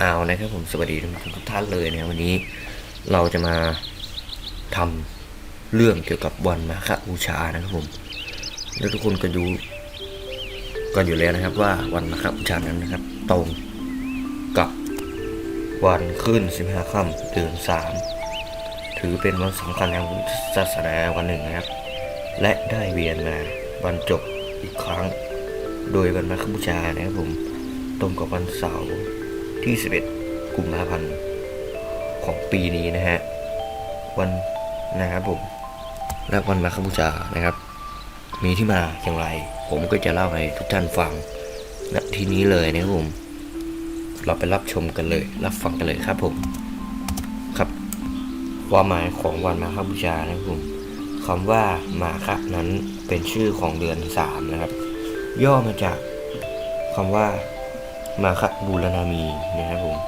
เอานะครับผมสวัสดีทุกท่านเลยนะครับวันนี้เราจะมาทำเรื่องเกี่ยวกับวันมาฆบูชานะครับผมแล้วทุกคนก็ดูกันอยู่แล้วนะครับ ว่าวันมาฆบูชานั้นนะครับ ตรงกับวันขึ้น15ค่ำเดือน3ถือเป็นวันสำคัญทางพุทธศาสนาวันหนึ่งนะครับ และได้เวียนมาบรรจบอีกครั้ง โดยวันมาฆบูชานะครับผมตรงกับวันเสาร์ ที่ 11กุมภาพันธ์ของปีนี้นะฮะ วันนะครับผมและวันมาฆบูชานะครับ มีที่มาอย่างไร ผมก็จะเล่าให้ทุกท่านฟังณที่นี้เลยนะครับผม เราไปรับชมกันเลย รับฟังกันเลยครับผม ครับความหมายของวันมาฆบูชานะครับผมคำว่ามาฆะนั้นเป็นชื่อของเดือนสามนะครับ ย่อมาจากคำว่า มาฆบูรณามีนะครับผม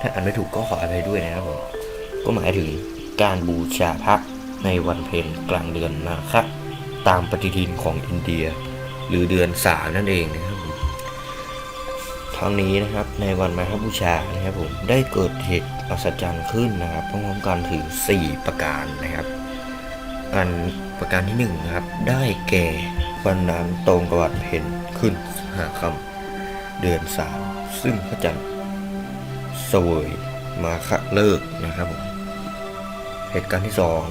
ถ้าอ่านไม่ถูกก็ขออภัยด้วยนะครับผม ก็หมายถึงการบูชาพระในวันเพ็ญกลางเดือนมาฆะตามปฏิทินของอินเดีย หรือเดือนสามนั่นเองนะครับผมทั้งนี้นะครับในวันมาฆบูชานะครับผมได้เกิดเหตุอัศจรรย์ขึ้นนะครับพร้อมๆกันถึง 4 ประการนะครับ อันประการที่หนึ่งนะครับได้แก่วันนั้นตรงกับวันเพ็ญขึ้นหาคำ เดือนสามซึ่งพระจันทร์เสวยมาฆะเลิกนะครับผมเหตุการณ์ที่สอง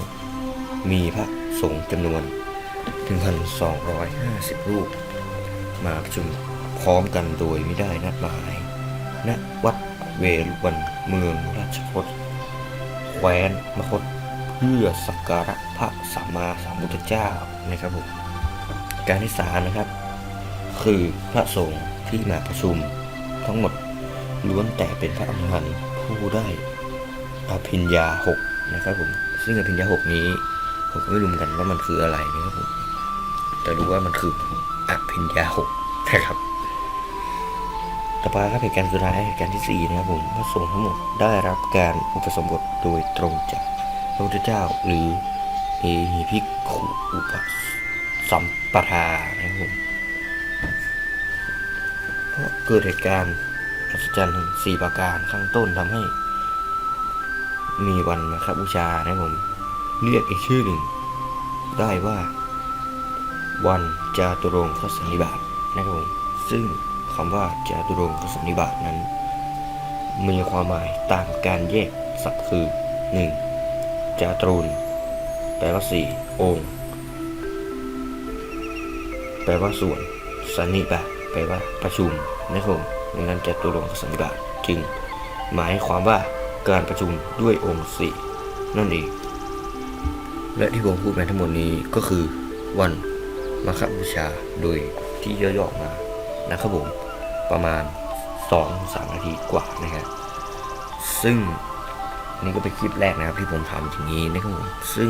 มีพระสงฆ์จำนวนถึงพันสองร้อยห้าสิบรูป มาประชุมพร้อมกันโดยไม่ได้นัดหมายณวัดเวรุวันเมืองราชคตแคว้นมคตเพื่อสักการะพระสัมมาสัมพุทธเจ้านะครับผมการที่สามนะครับ คือพระสงฆ์ ที่มาประชุม ทั้งหมดล้วนแต่เป็นพระอรหันต์ผู้ได้อภิญญาหกนะครับผมซึ่งอภิญญาหกนี้ ผมก็ไม่รู้เหมือนกันว่ามันคืออะไรนะครับผมแต่รู้ว่ามันคืออภิญญาหกนะครับต่อไปครับเหตุการณ์สุดท้ายเหตุการณ์ที่สี่นะครับผมพระสงฆ์ทั้งหมดได้รับการอุปสมบทโดยตรงจากพระพุทธเจ้าหรือเอหิภิกขุอุปสัมปทานะครับผม เพราะเกิดเหตุการณ์อัศจรรย์ถึงสี่ประการข้างต้นทำให้ มีวันมาคบูชานะผม เรียกอีกชื่อหนึ่ง ได้ว่า วันจาตุรงคสันนิบาตนะครับผมซึ่งคำว่าจาตุรงคสันนิบาตนั้น มีความหมายต่ามการแยกศัพท์คือ 1. จาตรูนแปลว่าสี่องค์แปลว่าส่วนสันนิบาต แปลว่าประชุมนะครับผมดังนั้นจาตุรงสันนิบาตจึง หมายความว่าการประชุมด้วยองค์สี่นั่นเอง และที่ผมพูดไปทั้งหมดนี้ก็คือวันมาฆบูชาโดยที่ย่อๆมานะครับผมประมาณ 2-3 นาทีกว่านะฮะซึ่งนี่ก็เป็นคลิปแรกนะครับที่ผมทำอย่างนี้นะครับผมซึ่ง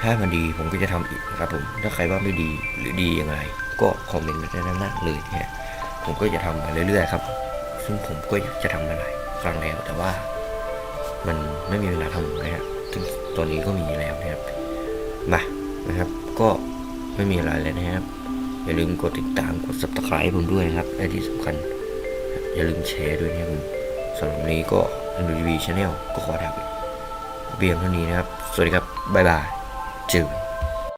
ถ้ามันดีผมก็จะทำอีกนะครับผมถ้าใครว่าไม่ดีหรือดีอย่างไร ก็คอมเมนต์มาได้ด้านล่างเลยนะฮะผมก็จะทำมาเรื่อยๆครับ ซึ่งผมก็อยากจะทำมาหลายครั้งแล้ว แต่ว่ามันไม่มีเวลาทำนะครับซึ่งตอนนี้ก็มีแล้วนะครับมานะครับ ก็ไม่มีอะไรเลยนะครับ อย่าลืมกดติดตามกด subscribe ผมด้วยนะครับและที่สำคัญ อย่าลืมแชร์ด้วยนะครับสำหรับนี้ก็ NWV Channel ก็ขอลาไปเพียงเท่านี้นะครับ สวัสดีครับ บ๊ายบายจอกัน